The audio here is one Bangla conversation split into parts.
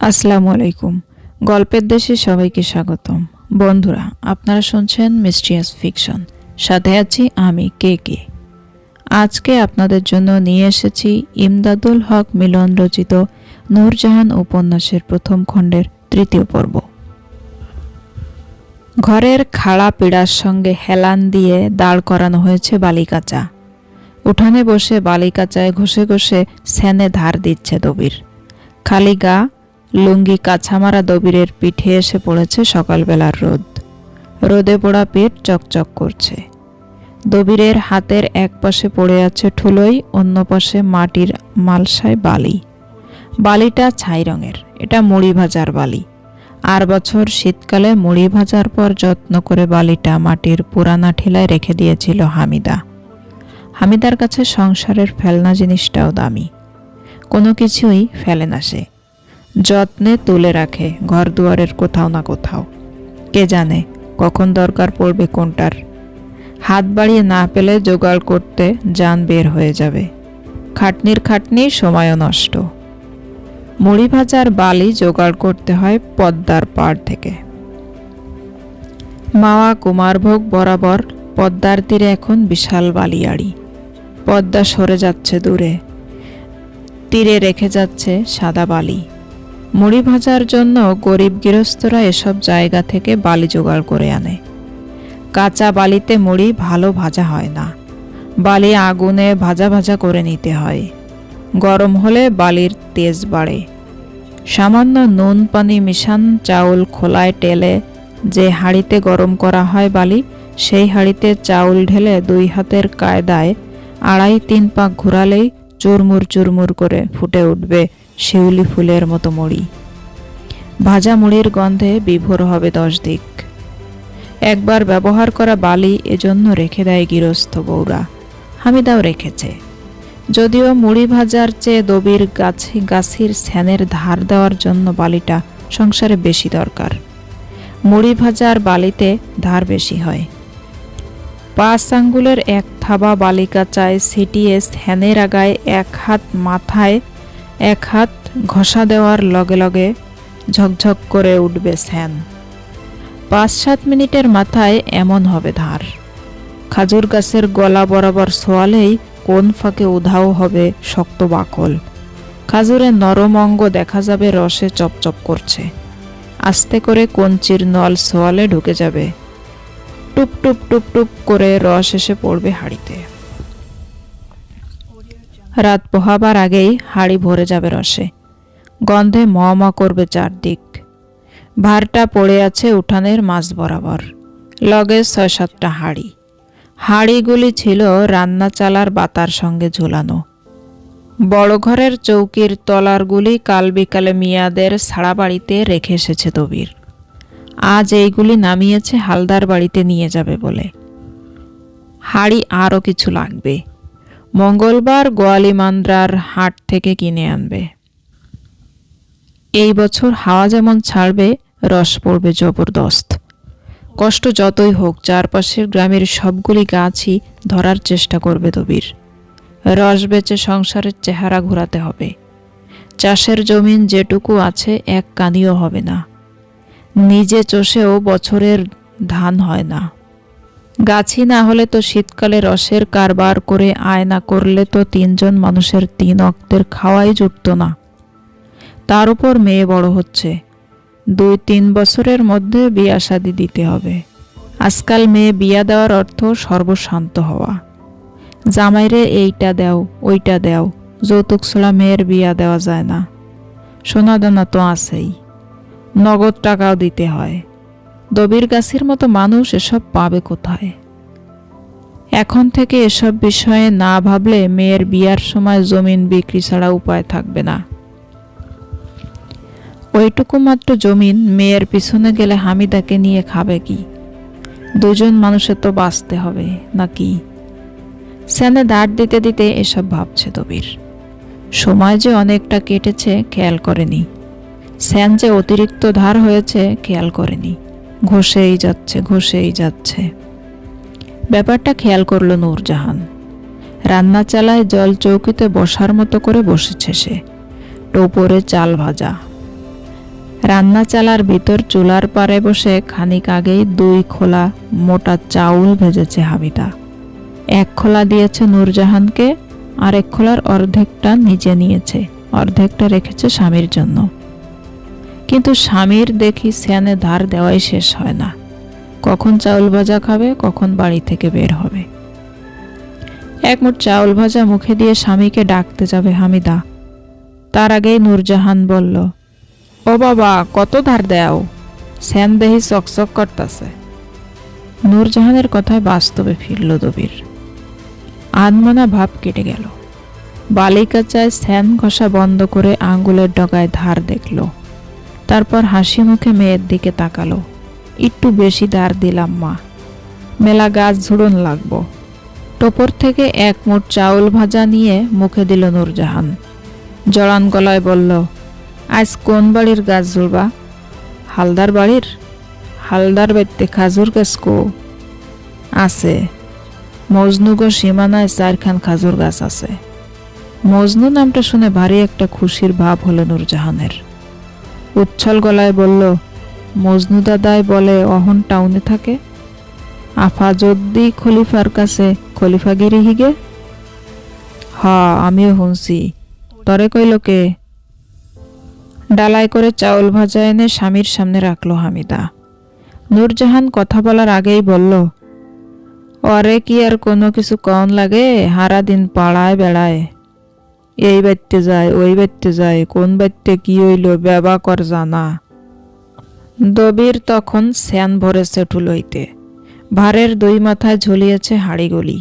আসসালামু আলাইকুম। গল্পের দেশে সবাইকে স্বাগতম। বন্ধুরা, আপনারা শুনছেন মিস্ট্রিয়াস ফিকশন। সাথে আছি আমি কে কে। আজকে আপনাদের জন্য নিয়ে এসেছি ইমদাদুল হক মিলন রচিত নূরজাহান উপন্যাসের প্রথম খণ্ডের তৃতীয় পর্ব। ঘরের খাড়া পিড়ার সঙ্গে হেলান দিয়ে দাঁড় করানো হয়েছে বালিকাচা। উঠানে বসে বালিকাচায় ঘষে ঘষে স্যানে ধার দিচ্ছে দবির। খালি গা লুঙ্গি কাছামারা দবিরের পিঠে এসে পড়েছে সকালবেলার রোদ। রোদে পোড়া পেট চকচক করছে। দবিরের হাতের এক পাশে পড়ে আছে ঠুলোই, অন্য পাশে মাটির মালসায় বালি। বালিটা ছাই রঙের, এটা মুড়ি ভাজার বালি। আর বছর শীতকালে মুড়ি ভাজার পর যত্ন করে বালিটা মাটির পুরানা ঠিলায় রেখে দিয়েছিল হামিদা। হামিদার কাছে সংসারের ফেলনা জিনিসটাও দামি। কোনো কিছুই ফেলে না সে। যত্নে তুলে রাখে ঘর দুয়ারের কোথাও না কোথাও। কে জানে কখন দরকার পড়বে কোনটার। হাত বাড়িয়ে না পেলে জোগাড় করতে যান বের হয়ে যাবে। খাটনির খাটনি সময়ও নষ্ট। মুড়ি ভাজার বালি জোগাড় করতে হয় পদ্মার পাড় থেকে। মাওয়া কুমারভোগ বরাবর পদ্মার তীরে এখন বিশাল বালিয়াড়ি। পদ্মা সরে যাচ্ছে দূরে। তীরে রেখে যাচ্ছে সাদা বালি। মুড়ি ভাজার জন্য গরিব গৃহস্থরা এসব জায়গা থেকে বালি জোগাড় করে আনে। কাঁচা বালিতে মুড়ি ভালো ভাজা হয় না। বালি আগুনে ভাজা ভাজা করে নিতে হয়। গরম হলে বালির তেজ বাড়ে। সামান্য নুন, পানি মিশান, চাউল খোলায় টেলে যে হাঁড়িতে গরম করা হয় বালি, সেই হাঁড়িতে চাউল ঢেলে দুই হাতের কায়দায় আড়াই তিন পাক ঘোরালেই চুরমুর চুরমুর করে ফুটে উঠবে শিউলি ফুলের মতো মুড়ি। ভাজা মুড়ির গন্ধে বিভোর হবে দশ দিক। একবার ব্যবহার করা বালি এজন্য রেখে দেয় গৃহস্থ বৌরা হামিদাও রেখেছে। যদিও মুড়ি ভাজার চেয়ে দবির গাছে, গাছির স্যানের ধার দেওয়ার জন্য বালিটা সংসারে বেশি দরকার। মুড়ি ভাজার বালিতে ধার বেশি হয়। পাঁচ আঙ্গুলের এক থাবা বালিকা চায় ছিটিয়ে স্যানের আগায় এক হাত মাথায়, এক হাত ঘষা দেওয়ার লগে লগে ঝকঝক করে উঠবে স্যান। পাঁচ সাত মিনিটের মাথায় এমন হবে ধার। খাজুর গাছের গলা বরাবর সোয়ালেই কোন ফাঁকে উধাও হবে শক্ত বাকল। খাজুরের নরম অঙ্গ দেখা যাবে রসে চপচপ করছে। আস্তে করে কঞ্চির নল সোয়ালে ঢুকে যাবে। টুপ টুপ টুপ টুপ করে রস এসে পড়বে হাড়িতে। রাত পোহাবার আগেই হাড়ি ভরে যাবে রসে। গন্ধে ম ম করবে চারদিক। ভারটা পড়ে আছে উঠানের মাছ বরাবর। লগে ছয় সাতটা হাড়ি। হাড়িগুলি ছিল রান্না চালার বাতার সঙ্গে ঝুলানো। বড় ঘরের চৌকির তলারগুলি কাল বিকালে মিয়াদের ছাড়া বাড়িতে রেখে এসেছে তবির। আজ এইগুলি নামিয়েছে হালদার বাড়িতে নিয়ে যাবে বলে। হাড়ি আরও কিছু লাগবে। মঙ্গলবার গোয়ালিমান্দ্রার হাট থেকে কিনে আনবে। এই বছর হাওয়া যেমন ছাড়বে, রস পড়বে জবরদস্ত। কষ্ট যতই হোক, চারপাশের গ্রামের সবগুলি গাছই ধরার চেষ্টা করবে দবির। রস বেচে সংসারের চেহারা ঘোরাতে হবে। চাষের জমিন যেটুকু আছে, এক কানিও হবে না। নিজে চষেও বছরের ধান হয় না। গাছি না হলে তো শীতকালে রসের কারবার করে আয় না করলে তো তিনজন মানুষের তিন অক্তের খাওয়াই জুটত না। তার উপর মেয়ে বড় হচ্ছে। দুই তিন বছরের মধ্যে বিয়া শাদি দিতে হবে। আজকাল মেয়ে বিয়া দেওয়ার অর্থ সর্বশান্ত হওয়া। জামাইরে এইটা দেও, ওইটা দেও, যৌতুক ছোলা মেয়ের বিয়া দেওয়া যায় না। সোনা দানা তো আছেই। নগদ টাকাও দিতে হয়। দবির গাছের মতো মানুষ এসব পাবে কোথায়? এখন থেকে এসব বিষয়ে না ভাবলে মেয়ের বিয়ার সময় জমিন বিক্রি ছাড়া উপায় থাকবে না। ওইটুকু মাত্র জমিন মেয়ের পিছনে গেলে হামিদাকে নিয়ে খাবে কি? দুজন মানুষের তো বাঁচতে হবে, নাকি? স্যানে দাঁড় দিতে দিতে এসব ভাবছে দবির। সময় যে অনেকটা কেটেছে, খেয়াল করেনি। স্যান যে অতিরিক্ত ধার হয়েছে, খেয়াল করেনি। ঘষেই যাচ্ছে ঘষেই যাচ্ছে। ব্যাপারটা খেয়াল করল নূরজাহান। রান্না চালায় জল চৌকিতে বসার মতো করে বসেছে সে। টোপরে চাল ভাজা। রান্না চালার ভিতর চুলার পারে বসে খানিক আগেই দুই খোলা মোটা চাউল ভেজেছে হামিদা এক খোলা দিয়েছে নূরজাহানকে আর এক খোলার অর্ধেকটা নিজে নিয়েছে, অর্ধেকটা রেখেছে স্বামীর জন্য। কিন্তু স্বামীর দেখি স্যানে ধার দেওয়াই শেষ হয় না। কখন চাউল ভাজা খাবে, কখন বাড়ি থেকে বের হবে। এক মুঠ চাউল ভাজা মুখে দিয়ে স্বামীকে ডাকতে যাবে হামিদা। তার আগেই নূরজাহান বলল, ও বাবা, কত ধার দেও স্যান দেহি চকচক করতেছে। নূরজাহানের কথায় বাস্তবে ফিরল দবির। আনমনা ভাব কেটে গেল। বালিকা চায় স্যান ঘষা বন্ধ করে আঙ্গুলের ডগায় ধার দেখল। তারপর হাসি মুখে মেয়ের দিকে তাকালো। একটু বেশি ধার দিলাম, মা। মেলা গাছ ঝুড়ন লাগবো। টোপর থেকে এক মুঠ চাউল ভাজা নিয়ে মুখে দিল নূরজাহান। জড়ান গলায় বলল, আজ কোন বাড়ির গাছ ঝুলবা? হালদার বাড়ির? হালদার বাড়িতে খাজুর গাছ কো? আছে। মজনুগো সীমানায় চারখান খাজুর গাছ আছে। মজনু নামটা শুনে ভারী একটা খুশির ভাব হলো নূরজাহানের। উচ্ছল গলায় বলল মজনু দাদাই বলে, অহন টাউনে থাকে? আফা যদি খলিফার কাছে খলিফা খলিফাগিরি হিগে? হ, আমিও শুনছি তরে কইল কে? ডালাই করে চাউল ভাজা এনে স্বামীর সামনে রাখল হামিদা। নূরজাহান কথা বলার আগেই বলল, অরে কি আর কোনো কিছু কন লাগে? হারা দিন পাড়ায় বেড়ায়। এই বাড়তে যায়, ওই বাড়তে যায়, কোন বাড়তে কি হইল বেবা কর জানা। দবির তখন স্যান ভরেছে ঠুলইতে। ভারের দুই মাথায় ঝুলিয়েছে হাড়িগুলি।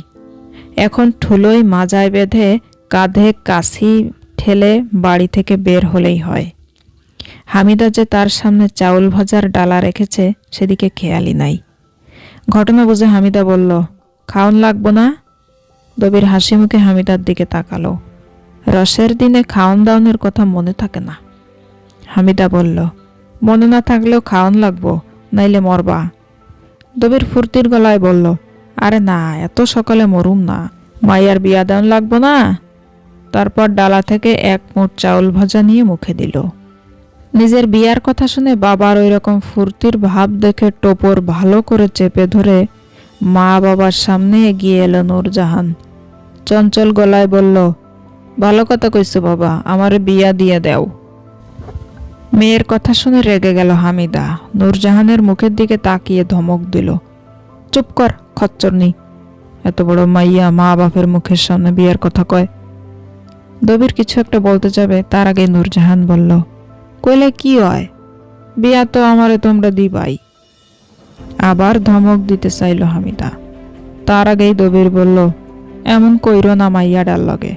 এখন ঠুলোই মাজায় বেঁধে কাঁধে কাশি ঠেলে বাড়ি থেকে বের হলেই হয়। হামিদা যে তার সামনে চাউল ভাজার ডালা রেখেছে, সেদিকে খেয়ালি নাই। ঘটনা বুঝে হামিদা বলল, খাওন লাগবো না? দবির হাসি মুখে হামিদার দিকে তাকালো। রসের দিনে খাওন দাওনের কথা মনে থাকে না। হামিদা বলল, মনে না থাকলেও খাওন লাগবো, নাইলে মরবা। দবির ফুর্তির গলায় বলল, আরে না, এত সকালে মরুম না। মাইয়ার বিয়া দেন লাগবো না? তারপর ডালা থেকে এক মুঠ চাউল ভাজা নিয়ে মুখে দিল। নিজের বিয়ার কথা শুনে বাবার ওই রকম ফুর্তির ভাব দেখে টোপর ভালো করে চেপে ধরে মা বাবার সামনে এগিয়ে এলো নূরজাহান। চঞ্চল গলায় বলল ভালো কথা কইছো বাবা, আমারে বিয়া দিয়ে দাও। মেয়ের কথা শুনে রেগে গেল হামিদা। নূরজাহানের মুখের দিকে তাকিয়ে ধমক দিল। চুপ কর খচ্চরনি এত বড় মাইয়া মা বাপের মুখের সামনে বিয়ের কথা কয়। দবির কিছু একটা বলতে যাবে, তার আগে নূরজাহান বলল, কইলে কি হয়? বিয়া তো আমারে তোমরা দিবাই। আবার ধমক দিতে চাইল হামিদা। তার আগেই দবির বলল, এমন কইর না মাইয়া ডাল লগে।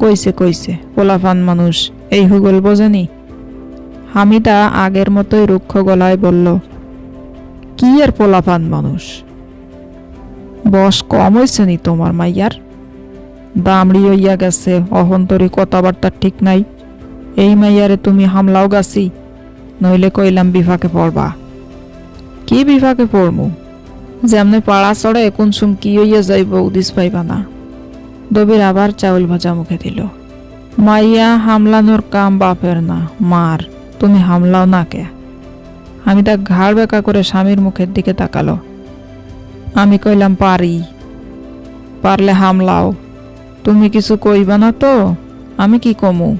কইছে কইছে পোলাফান মানুষ, এই হুগল বোঝেনি? হামিদা আগের মতোই রুক্ষ গলায় বলল, কি আর পোলাফান মানুষ? বস কম হয়েছে নি তোমার মাইয়ার? দামড়ি হইয়া গেছে, অহন্তরী কথাবার্তা ঠিক নাই। এই মাইয়ারে তুমি হামলাও গাছি, নইলে কইলাম বিভাকে পড়বা। কি বিভাকে পড়মু? যেমনে পাড়া চড়ে কোন সুম কি হইয়া যাইব, উদিস পাইবা না। দবির আবার চাউল ভাজা মুখে দিল। মাইয়া, হামলানোর কাম বাপের না, মার। তুমি হামলাও না কে? আমি তা ঘাড় বেঁকা করে স্বামীর মুখের দিকে তাকালো। আমি কইলাম, পারি। পারলে হামলাও। তুমি কিছু কইবা না তো? আমি কি কমু?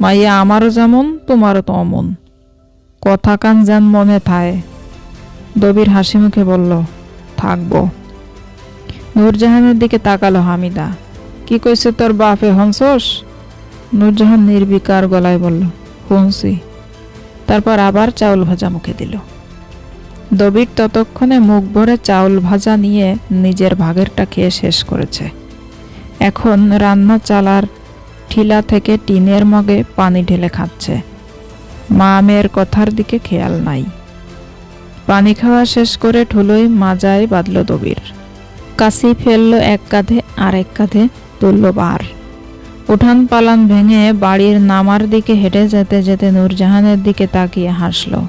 মাইয়া, আমারও যেমন, তোমারও তো অমন। কথা কান যেন মনে থায়। দবির হাসি মুখে বলল, থাকব। নূরজাহানের দিকে তাকালো হামিদা। কি কইছে তোর বাপে হংসস নূরজাহান নির্বিকার গলায় বলল হুনসি তারপর আবার চাউল ভাজা মুখে দিল। দবির ততক্ষণে মুখ ভরে চাউল ভাজা নিয়ে নিজের ভাগেরটা খেয়ে শেষ করেছে। এখন রান্না চালার ঠিলা থেকে টিনের মগে পানি ঢেলে খাচ্ছে। মা মেয়ের কথার দিকে খেয়াল নাই। পানি খাওয়া শেষ করে ঠুলোই মাজায় বাঁধল দবির। কাশি ফেলল এক কাঁধে আর এক কাঁধে তুলল বার উঠান পালান ভেঙে বাড়ির নামার দিকে হেঁটে যেতে যেতে নূরজাহানের দিকে তাকিয়ে হাসল।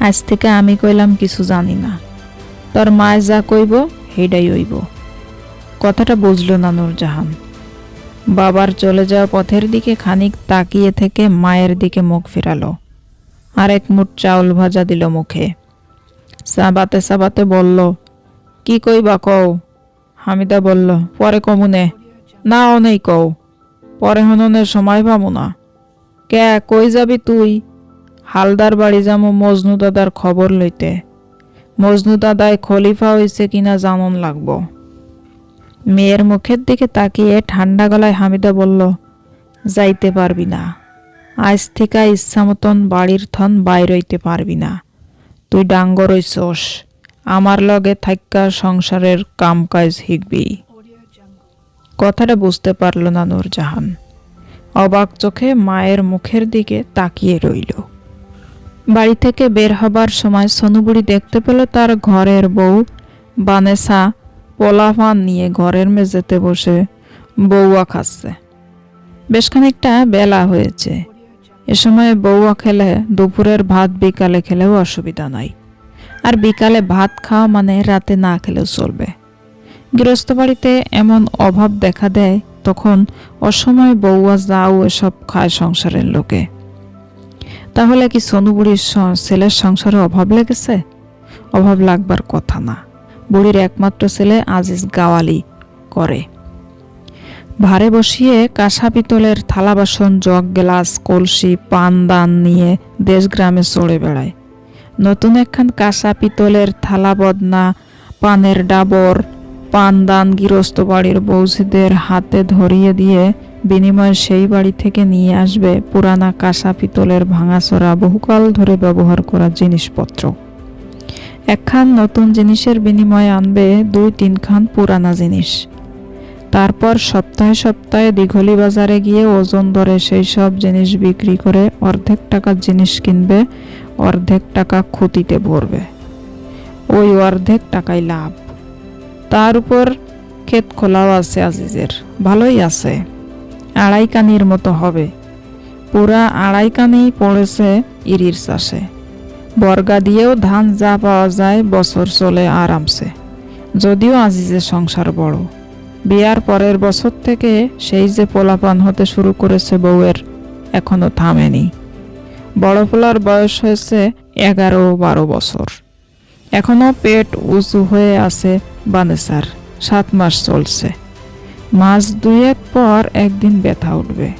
আজ থেকে আমি কইলাম কিছু জানি না। তোর মায় যা কইব হেডাই হইব। কথাটা বুঝলো না নূরজাহান। বাবার চলে যাওয়া পথের দিকে খানিক তাকিয়ে থেকে মায়ের দিকে মুখ ফেরালো। আর এক মুঠ চাউল ভাজা দিল মুখে। সাবাতে সাবাতে বলল, কি কইবা কও? হামিদা বলল, পরে কমুনে না ও নেই কও, পরে হননের সময় পাবো না। কে, কই যাবি তুই? হালদার বাড়ি যামো মজনু দাদার খবর লইতে। মজনু দাদায় খলিফা হইছে কিনা জানন লাগবো। মেয়ের মুখের দিকে তাকিয়ে ঠান্ডা গলায় হামিদা বলল, যাইতে পারবি না। আজ থেকে ইচ্ছা মতন বাড়ির থন বাইর হইতে পারবি না। তুই ডাঙ্গর হইছস আমার লগে থাক্কা সংসারের কাম কাজ শিখবি কথাটা বুঝতে পারল না নূরজাহান। অবাক চোখে মায়ের মুখের দিকে তাকিয়ে রইল। বাড়ি থেকে বের হবার সময় সোনুবুড়ি দেখতে পেল তার ঘরের বউ, বানেসা পোলাফান নিয়ে ঘরের মেঝেতে বসে বউয়া খাচ্ছে। বেশ খানিকটা বেলা হয়েছে। এ সময় বউয়া খেলে, দুপুরের ভাত বিকালে খেলেও অসুবিধা নাই। আর বিকালে ভাত খাওয়া মানে রাতে না খেলেও চলবে। গৃহস্থ বাড়িতে এমন অভাব দেখা দেয় তখন অসময় বউয়া যাও এসব খায় সংসারের লোকে। তাহলে কি সোনু বুড়ির ছেলের সংসারে অভাব লেগেছে? অভাব লাগবার কথা না। বুড়ির একমাত্র ছেলে আজিজ গাওয়ালি করে। ভারে বসিয়ে কাঁসা পিতলের থালা বাসন, জগ, গ্লাস, কলসি, পান, দান নিয়ে দেশ গ্রামে চড়ে বেড়ায়। নতুন একখান কাঁসা পিতলের থালা, বদনা, পানের ডাবর পান দান গৃহস্থ বাড়ির বৌসিদের হাতে ধরিয়ে দিয়ে বিনিময়ে সেই বাড়ি থেকে নিয়ে আসবে পুরানা কাঁসা পিতলের ভাঙাচোরা, বহুকাল ধরে ব্যবহার করা জিনিসপত্র। একখান নতুন জিনিসের বিনিময়ে আনবে দুই তিনখান পুরানা জিনিস। তারপর সপ্তাহে সপ্তাহে দিঘলি বাজারে গিয়ে ওজন দরে সেই সব জিনিস বিক্রি করে অর্ধেক টাকার জিনিস কিনবে, অর্ধেক টাকা ক্ষতিতে ভরবে। ওই অর্ধেক টাকাই লাভ। তার উপর ক্ষেত খোলাও আছে আজিজের, ভালোই আছে। আড়াই কানির মতো হবে। পুরা আড়াই কানি পড়েছে ইরির চাষে। বর্গা দিয়েও ধান যা পাওয়া যায় বছর চলে আরামসে। যদিও আজিজের সংসার বড়। বিয়ার পরের বছর থেকে সেই যে পোলাপান হতে শুরু করেছে বউয়ের এখনও থামেনি। বড় পোলার বয়স হয়েছে এগারো বারো বছর। এখনও পেট উঁচু হয়ে আছে বানেসার, সাত মাস চলছে। মাস দুয়েক পর একদিন ব্যথা উঠবে।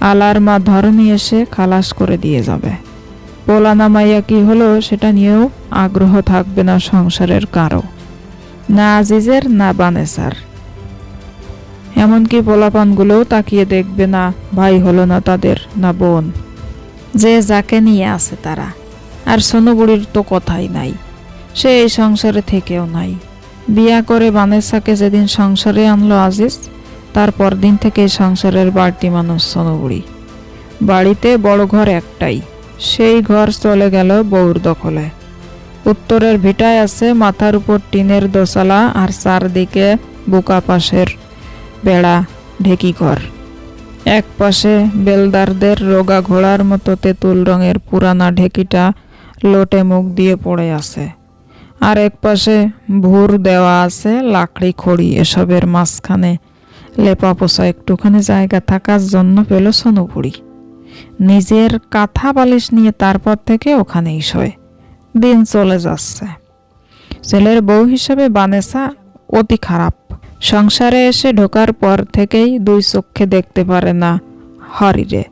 আলার মা ধরনী এসে খালাস করে দিয়ে যাবে। পোলা নামাইয়া কি হলো সেটা নিয়েও আগ্রহ থাকবে না সংসারের কারও। না আজিজের, না বানেসার। এমনকি পোলাপানগুলোও তাকিয়ে দেখবে না ভাই হলো না তাদের, না বোন। যে যাকে নিয়ে আছে তারা। আর সোনুবুড়ির তো কথাই নাই। সে এই সংসারে থেকেও নাই। বিয়া করে বানেসাকে যেদিন সংসারে আনলো আজিজ তারপর দিন থেকে সংসারের বাড়তি মানুষ সোনুবুড়ি। বাড়িতে বড় ঘর একটাই, সেই ঘর চলে গেল বউর দখলে। উত্তরের ভিটায় আছে মাথার উপর টিনের দোসালা আর চারদিকে বুকা পাশের বেড়া ঢেকি ঘর। এক পাশে বেলদারদের রোগা ঘোড়ার মতো তেঁতুল রঙের পুরানা ঢেকিটা লোটে মুখ দিয়ে পড়ে আছে। আর এক পাশে ভুর দেওয়া আছে, লাকড়ি খড়ি এসবের মাঝখানে। লেপা পোষা একটুখানি জায়গা থাকার জন্য পেল সোনুপুরি। নিজের কাঁথা বালিশ নিয়ে তারপর থেকে ওখানেই শোয়। দিন চলে যাচ্ছে। ছেলের বউ হিসেবে বানেসা অতি খারাপ। সংসারে এসে ঢোকার পর থেকেই দুই চক্ষে দেখতে পারে না হরিরে।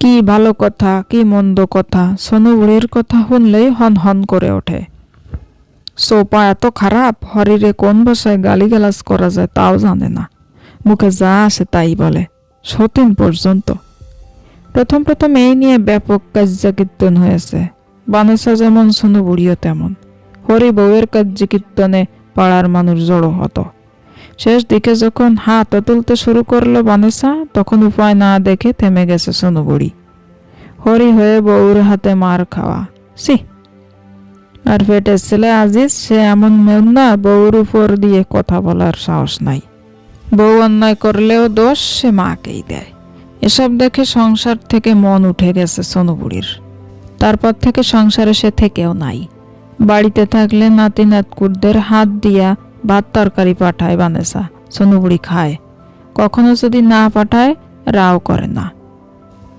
কি ভালো কথা, কি মন্দ কথা সোনু কথা শুনলেই হন হন করে ওঠে। সোপা এত খারাপ, হরিরে কোন ভাষায় গালিগালাজ করা যায় তাও জানে না। মুখে যা আসে তাই বলে, সতীন পর্যন্ত। প্রথম প্রথম এই নিয়ে ব্যাপক কার্য কীর্তন হয়েছে। বানেসা যেমন সোনু বুড়িও তেমন। হরি বউয়ের কার্য কীর্তনে পাড়ার মানুষ জড়ো হতো। শেষ দিকে যখন হাত তুলতে শুরু করল বানেসা, তখন উপায় না দেখে থেমে গেছে সোনু বুড়ি। হরি হয়ে বউর হাতে মার খাওয়া। সি আর পেটের ছেলে আজিজ, সে এমন মেন না, বউর উপর দিয়ে কথা বলার সাহস নাই। বউ অন্যায় করলেও দোষ সে মাকেই দেয়। এসব দেখে সংসার থেকে মন উঠে গেছে সোনু বুড়ির তারপর থেকে সংসারে সে থেকেও নাই। বাড়িতে থাকলে নাতি নাতকুরদের হাত দিয়া ভাত তরকারি পাঠায় বানেসা সোনুবুড়ি খায়। কখনো যদি না পাঠায়, রাও করে না।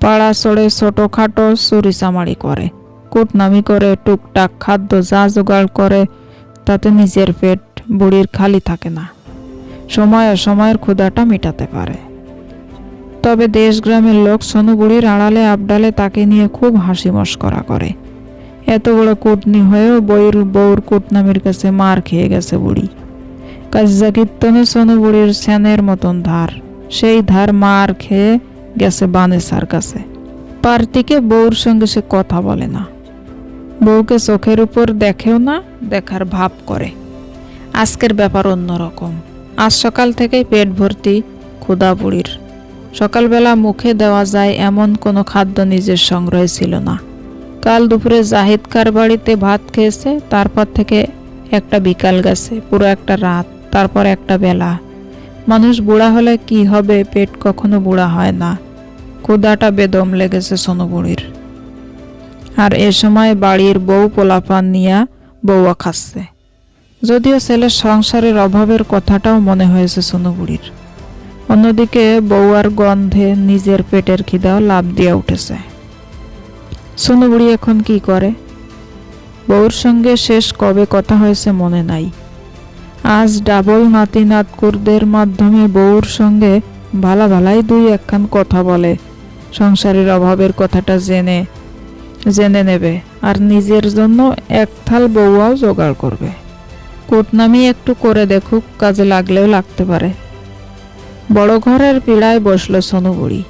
পাড়া চড়ে ছোটোখাটো চুরি চামারি করে। কুটনামি করে, টুকটাক খাদ্য যা জোগাড় করে, তাতে নিজের পেট বুড়ির খালি থাকে না। সময় সময়ের ক্ষুধাটা মেটাতে পারে। তবে দেশ গ্রামের লোক সোনু বুড়ির আড়ালে আবডালে তাকে নিয়ে খুব হাসি মস্করা করে। এত বড় কুটনি হয়েও বইয়ের বউর কুটনামির কাছে মার খেয়ে গেছে বুড়ি। কাজা কীর্তনে সোনু বুড়ির সেনের মতন ধার। সেই ধার মার খেয়ে গেছে বানেসার কাছে। পার্তিকে বউর সঙ্গে সে কথা বলে না। বউকে চোখের উপর দেখেও না, দেখার ভাব করে। আজকের ব্যাপার অন্যরকম। আজ সকাল থেকেই পেট ভর্তি ক্ষুদা বুড়ির। সকালবেলা মুখে দেওয়া যায় এমন কোনো খাদ্য নিজের সংগ্রহে ছিল না। কাল দুপুরে জাহিদ কার বাড়িতে ভাত খেয়েছে, তারপর থেকে একটা বিকাল গেছে, পুরো একটা রাত, তারপর একটা বেলা। মানুষ বুড়া হলে কি হবে, পেট কখনো বুড়া হয় না। ক্ষুদাটা বেদম লেগেছে সোনু বুড়ির। আর এ সময় বাড়ির বউ পোলাপান নিয়া বউয়া খাচ্ছে যদিও ছেলের সংসারের অভাবের কথাটাও মনে হয়েছে সোনু বুড়ির অন্যদিকে বউয়ার গন্ধে নিজের পেটের খিদাও লাভ দিয়ে উঠেছে। সোনু বুড়ি এখন কি করে? বউর সঙ্গে শেষ কবে কথা হয়েছে মনে নাই। আজ ডাবল নাতি নাতকুরদের মাধ্যমে বউর সঙ্গে ভালা ভালাই দুই একখান কথা বলে। সংসারের অভাবের কথাটা জেনে জেনে নেবে। আর নিজের জন্য এক থাল বউয়াও জোগাড় করবে। কুটনামি একটু করে দেখুক, কাজে লাগলেও লাগতে পারে। বড় ঘরের পীড়ায় বসল সোনু বুড়ি।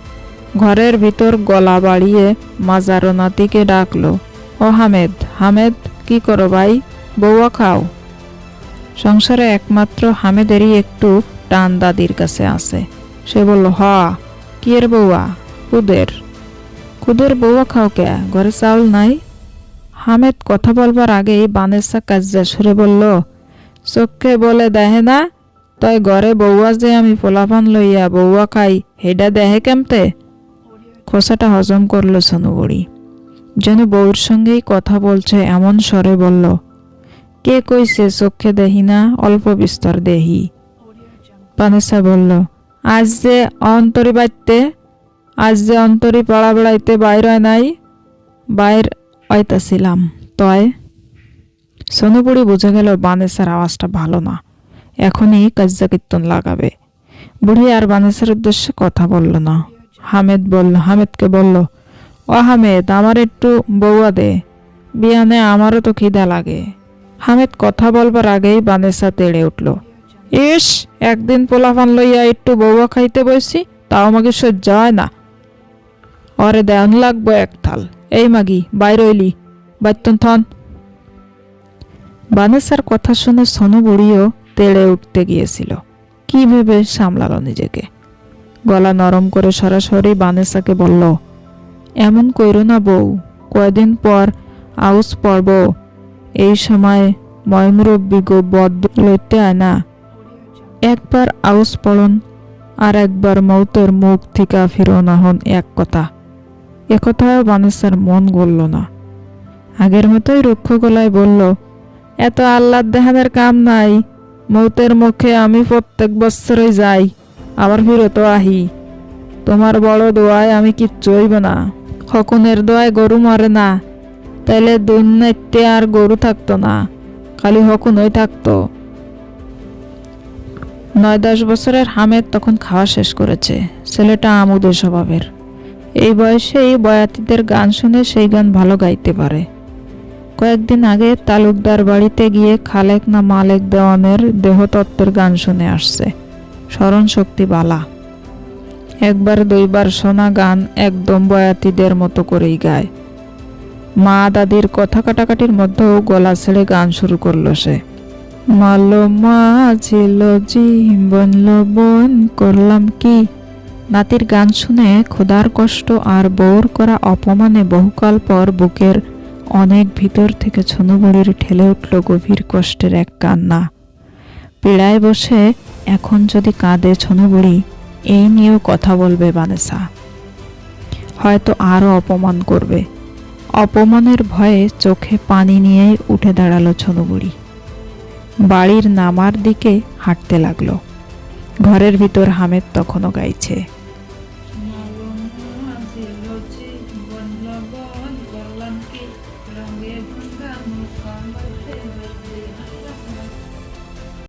ঘরের ভিতর গলা বাড়িয়ে মাজারো নাতিকে ডাকলো, ও হামেদ হামেদ, কি করো ভাই? বউয়া খাও। সংসারে একমাত্র হামেদেরই একটু টান দাদির কাছে আছে। সে বলল, হ, কি এর বউয়া? কুদের কুদের বউয়া খাও কে ঘরে চাউল নাই। হামেদ কথা বলবার আগেই বানেসা কাজ্জা সুরে বলল চোখে বলে দেহে না? তয় ঘরে বউয়া যে আমি পোলাপান লইয়া বউয়া খাই, হেডা দেহে কেমতে? খোসাটা হজম করল সোনু বুড়ি। যেন বউর সঙ্গেই কথা বলছে এমন স্বরে বলল, কে কইছে চোখে দেহি না, অল্প বিস্তর দেহি? পানেসা বলল, আজ যে অন্তরি বাড়তে আজ যে অন্তরি পাড়া বেড়াইতে বাইর হয় নাই, বাইর আইতাছিলাম তয় সোনুপুরি বুঝে গেল বানেসার আওয়াজটা ভালো না। এখনই কাজ্জা কীর্তন লাগাবে। বুড়ি আর বানেসার উদ্দেশ্যে কথা বলল না। হামেদ বলল, হামেদকে বলল, ও হামেদ, আমার একটু বউয়া দে। বিয়ানে আমারও তো খিদা লাগে। হামেদ কথা বলবার আগেই বানেসা তেড়ে উঠল, ইস, একদিন পোলাফান লইয়া একটু বউয়া খাইতে বসছি তাও আমাকে সহ্য হয় না। অরে দেন লাগবো এক থাল। এই মাগি, বাইর হইলি। বাইতন থন। বানেসার কথা শুনে সোনু বুড়িও তেড়ে উঠতে গিয়েছিল। কি ভেবে সামলাল নিজেকে? গলা নরম করে সরাসরি বানেসাকে বলল, এমন কইরো না বউ, কয়দিন পর আউস পড়ব এই সময় ময়মুরব্বী গো বদ্ধ লইতে আয় না। একবার আউস পড়ন আর একবার মৌতের মুখ থিকা ফিরোনা হন এক কথা। একথাও বানেসার মন গলল না। আগের মতোই রুক্ষ গলায় বলল, এত আল্লাহ দেহানের কাম নাই, মৌতের মুখে আমি প্রত্যেক বছরই যাই আবার ফিরত আহি। তোমার বড় দোয়ায় আমি কিচ্ছু হইব না হকুনের দোয়ায় গরু মরে না, তাইলে দুর্নীতি আর গরু থাকতো না, খালি হকুনই থাকতো। নয় দশ বছরের হামেদ তখন খাওয়া শেষ করেছে, ছেলেটা আমুদের স্বভাবের। এই বয়সেই বয়াতিদের গান শুনে সেই গান ভালো গাইতে পারে। কয়েকদিন আগে তালুকদার বাড়িতে গিয়ে খালেক না মালেক দেওয়ানের দেহতত্ত্বের গান শুনে আসছে। স্মরণ শক্তি বালা। একবার দুইবার শোনা গান একদম বয়াতিদের মতো করেই গায়। মা দাদির কথা কাটাকাটির মধ্যেও গলা ছেড়ে গান শুরু করল সে। মালো মা ছিল জীবন লবণ করলাম কি নাতির গান শুনে খোদার কষ্ট আর বোর করা অপমানে বহুকাল পর বুকের অনেক ভিতর থেকে ছনুবুড়ির ঠেলে উঠল গভীর কষ্টের এক কান্না। পীড়ায় বসে এখন যদি কাঁদে ছনুবুড়ি এই নিয়েও কথা বলবে বানেসা। হয়তো আরও অপমান করবে। অপমানের ভয়ে চোখে পানি নিয়েই উঠে দাঁড়াল ছনুবুড়ি। বাড়ির নামার দিকে হাঁটতে লাগল। ঘরের ভিতর হামেদ তখনও গাইছে।